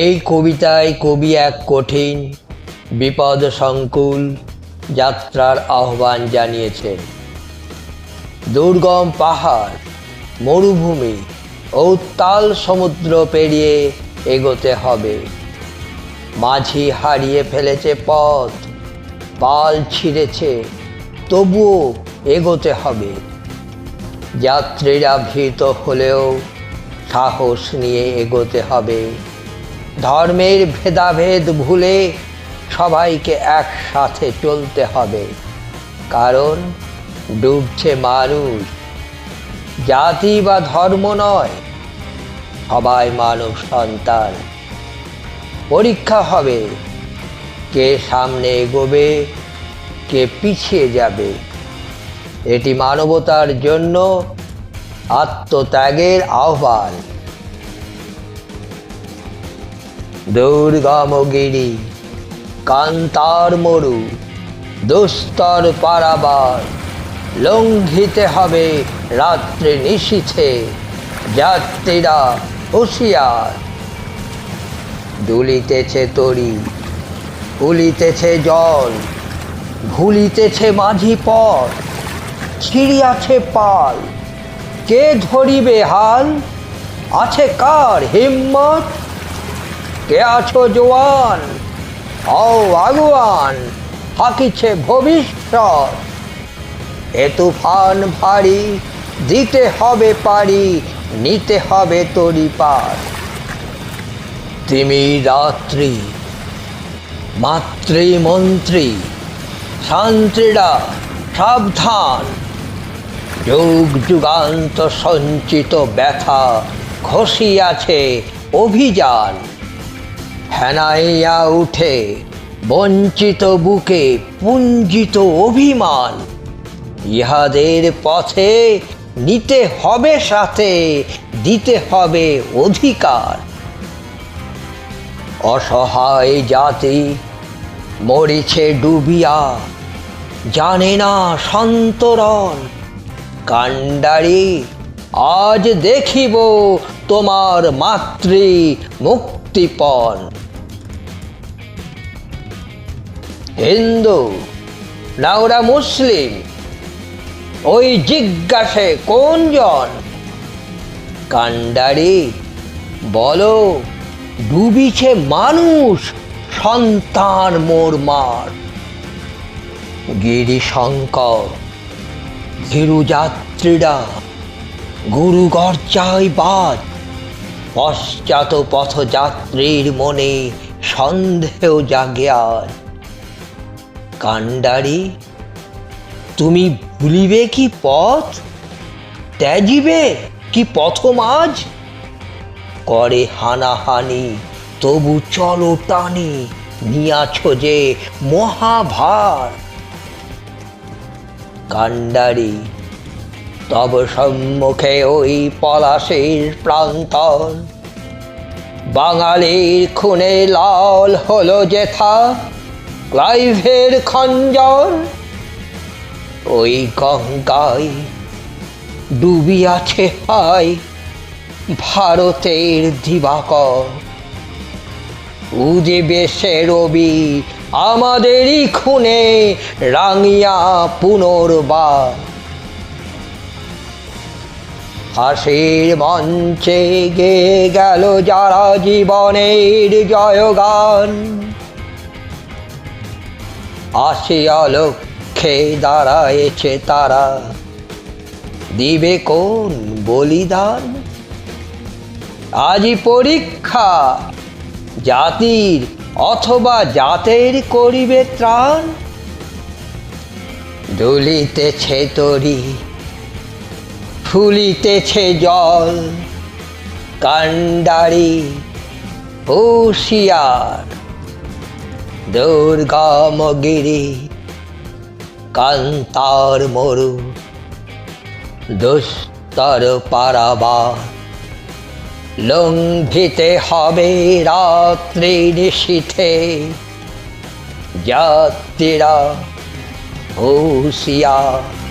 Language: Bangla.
এই কবিতায় কবি এক কঠিন বিপদ সংকুল যাত্রার আহ্বান জানিয়েছেন দুর্গম পাহাড়, মরুভূমি ও তাল সমুদ্র পেরিয়ে এগোতে হবে। মাঝি হারিয়ে ফেলেছে পথ পাল ছিঁড়েছে, তবুও এগোতে হবে। যাত্রীরা ভীত হলেও সাহস নিয়ে এগোতে হবে। ধর্মের ভেদাভেদ ভুলে সবাইকে একসাথে চলতে হবে। কারণ ডুবছে মানুষ। জাতি বা ধর্ম নয়, সবাই মানব সন্তান। পরীক্ষা হবে কে সামনে এগোবে, কে পিছিয়ে যাবে। এটি মানবতার জন্য আত্মত্যাগের আহ্বান। দুর্গমগিরি কান্তার মরু, দুস্তর পারাবার। লঙ্ঘিতে হবে রাত্রে নিশীথে যাত্রীরা হুঁশিয়ার। দুলিতেছে তরি ফুলিতেছে জল, ভুলিতেছে মাঝি পথ, ছিড়িয়াছে পাল। কে ধরিবে হাল? আছে কার হিম্মত? কে আছো, জোয়ান? ও আগুয়ান থাকিছে ভবিষ্যৎ। এ তুফান ভারী, দিতে হবে পারি, নিতে হবে তরি পার। তিমি রাত্রি মাতৃমন্ত্রী শান্ত্রীরা সাবধান। যুগ, যুগান্ত সঞ্চিত ব্যথা ঘষিয়াছে অভিযান। হেনাইয়া উঠে, বঞ্চিত বুকে পুঞ্জিত অভিমান। ইহাদের পথে নিতে হবে সাথে, দিতে হবে অধিকার। অসহায় জাতি মরিছে ডুবিয়া, জানে না সন্তরণ। কাণ্ডারি আজ দেখিব তোমার মাতৃ মুক্তিপণ হিন্দু না ওরা মুসলিম, ওই জিজ্ঞাসে কোনজন কাণ্ডারি বলো, ডুবিছে মানুষ, সন্তান মোর মার। গিরিশঙ্কর ভীরু যাত্রীরা গুরু গর্জায় বাদ পশ্চাৎ পথযাত্রীর মনে সন্দেহ জাগে আজ কাণ্ডারি, তুমি ভুলিবে কি পথ? ত্যাজিবে কি পথমাজ করে হানাহানি, তবু চলো টানি, নিয়াছ যে মহাভার। কাণ্ডারি তব সম্মুখে ওই পলাশের প্রান্তর। বাঙালির খুনে লাল হলো যেথা ক্লাইভের খঞ্জর। ওই গঙ্গায় ডুবিয়াছে হায় ভারতের দিবাকর। উদিবে সে রবি আমাদেরই খুনে রাঙিয়া পুনর্বার। হাসির মঞ্চে গে গেল যারা জীবনের জয়গান। আসিয়া লক্ষ্যে দাঁড়ায়েছে তারা। দিবে কোন বলিদান? আজই পরীক্ষা, জাতির অথবা জাতের করিবে ত্রাণ? দুলিতেছে তরি ফুলিতেছে জল, কাণ্ডারি হুশিয়ার দুর্গমগিরি, কান্তার মরু, দুস্তর পারাবার। লঙ্ঘিতে হবে রাত্রি নিশীথে, যাত্রীরা হুশিয়ার